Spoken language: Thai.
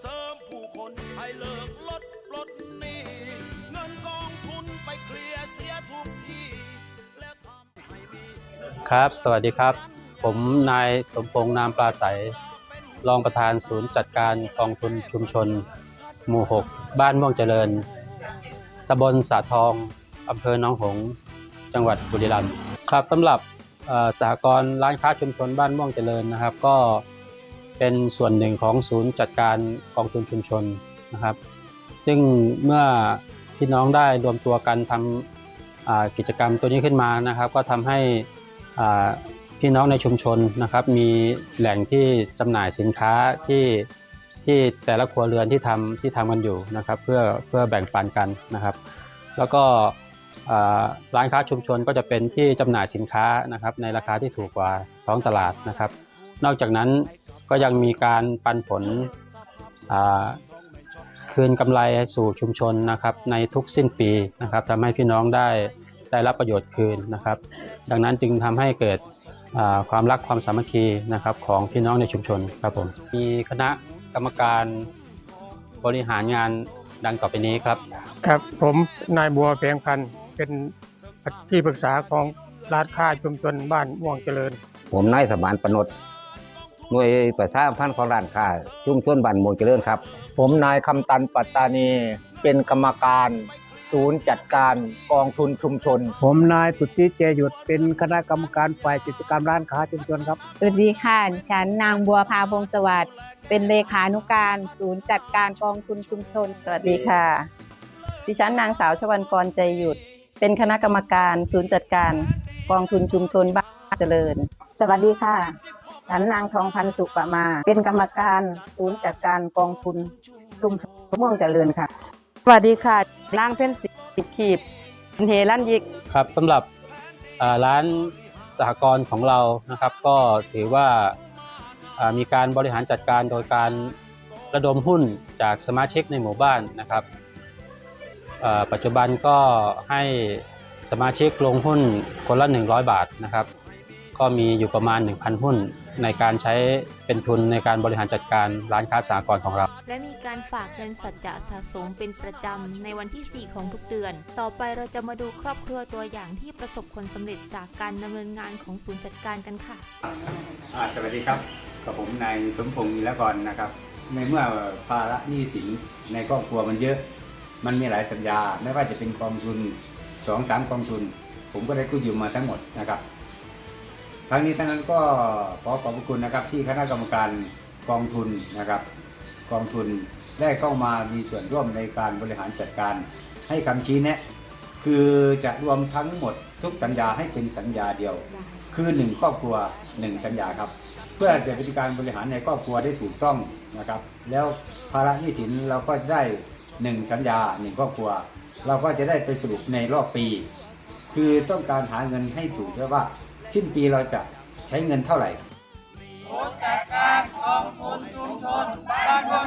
เสริมผู้คนให้เลิกลดปลดหนี้เงินกองทุนไปเคลียร์เสียทุกที่ แล้วทำให้มีครับ สวัสดีครับ ผมนายสมพงษ์นามปราศัยรองประธานศูนย์จัดการกองทุนชุมชน หมู่ 6 บ้านม่วงเจริญ ตำบลสาทอง อำเภอหนองหงส์ จังหวัดบุรีรัมย์ ครับสำหรับเอ่อสหกรณ์ร้านค้าชุมชนบ้านม่วงเจริญนะครับ ก็ เป็นส่วนหนึ่งของศูนย์จัดการกองทุนชุมชนนะครับ ซึ่งเมื่อพี่น้องได้รวมตัวกันทำกิจกรรมตัวนี้ขึ้นมานะครับ ก็ทำให้พี่น้องในชุมชนนะครับมีแหล่งที่จำหน่ายสินค้าที่ที่แต่ละครัวเรือนที่ทำที่ทำกันอยู่นะครับ เพื่อเพื่อแบ่งปันกันนะครับ แล้วก็ร้านค้าชุมชนก็จะเป็นที่จำหน่ายสินค้านะครับในราคาที่ถูกกว่าท้องตลาดนะครับ นอกจากนั้น ก็ยังมีการปันผลอ่าคืนกำไรสู่ชุมชนนะครับในทุกสิ้นปีนะครับทำให้พี่น้องได้ได้รับประโยชน์คืนนะครับ ดังนั้นจึงทำให้เกิดอ่าความรักความสามัคคีนะครับของพี่น้องในชุมชนครับผมมีคณะกรรมการบริหารงานดังต่อไปนี้ครับ ครับผมนายบัวเพียงพันธ์เป็นที่ปรึกษาของร้านค้าชุมชนบ้านม่วงเจริญ ผมนายสมานปนด หน่วยประชาสัมพันธ์ของร้านค้าชุมชนบ้านโมงเจริญครับ ผมนายคำตันปัตตานีเป็นกรรมการศูนย์จัดการกองทุนชุมชน ผมนายสุทธิเจหยุดเป็นคณะกรรมการฝ่ายกิจกรรมร้านค้าชุมชนครับสวัสดีค่ะดิฉันนางบัวพาพงศ์สวัสดิ์เป็นเลขานุการศูนย์จัดการกองทุนชุมชน สวัสดีค่ะ ดิฉันนางสาวชวันกรใจหยุด เป็นคณะกรรมการศูนย์จัดการกองทุนชุมชนบ้านเจริญ สวัสดีค่ะ ฉันนางทองพันธ์สุปมา เป็นกรรมการศูนย์จัดการกองทุนชุมชนม่วงเจริญค่ะ สวัสดีค่ะ นางเพ็ญศรีขีบเป็นเฮลันยิกครับสำหรับอ่าร้านสหกรณ์ของเรานะครับ ก็ถือว่าอ่ามีการบริหารจัดการโดยการระดมหุ้นจากสมาชิกในหมู่บ้านนะครับอ่าปัจจุบันก็ให้สมาชิกลงหุ้นคนละ 100 บาทนะครับ ก็มีอยู่ประมาณ 1,000 หุ้น ในการใช้เป็นทุนในการบริหารจัดการร้านค้าสหกรณ์ของเรา และมีการฝากเงินสัจจะสะสมเป็นประจำในวันที่ 4 ของทุกเดือน ต่อไปเราจะมาดูครอบครัวตัวอย่างที่ประสบผลสำเร็จจากการดำเนินงานของศูนย์จัดการกันค่ะอ่าสวัสดีครับกับผมนายสมพงศ์มีละกรนะครับ ในเมื่อภาระหนี้สินในครอบครัวมันเยอะ มันมีหลายสัญญา ไม่ว่าจะเป็นกองทุนสองสามกองทุน ผมก็ได้กู้ยืมมาทั้งหมดนะครับ ทั้งนี้ทั้งนั้นก็ขอขอบพระคุณนะครับที่คณะกรรมการกองทุนนะครับ กองทุนได้เข้ามามีส่วนร่วมในการบริหารจัดการให้คำชี้แนะ คือจะรวมทั้งหมดทุกสัญญาให้เป็นสัญญาเดียว คือหนึ่งครอบครัวหนึ่งสัญญาครับ เพื่อจะเป็นการบริหารในครอบครัวได้ถูกต้องนะครับ แล้วภาระหนี้สินเราก็ได้หนึ่งสัญญาหนึ่งครอบครัว เราก็จะได้ไปสรุปในรอบปี คือต้องการหาเงินให้ถูกด้วยว่า สิ้นปีเราจะใช้เงินเท่าไหร่ผู้จัดการกองทุนชุมชนบ้านคน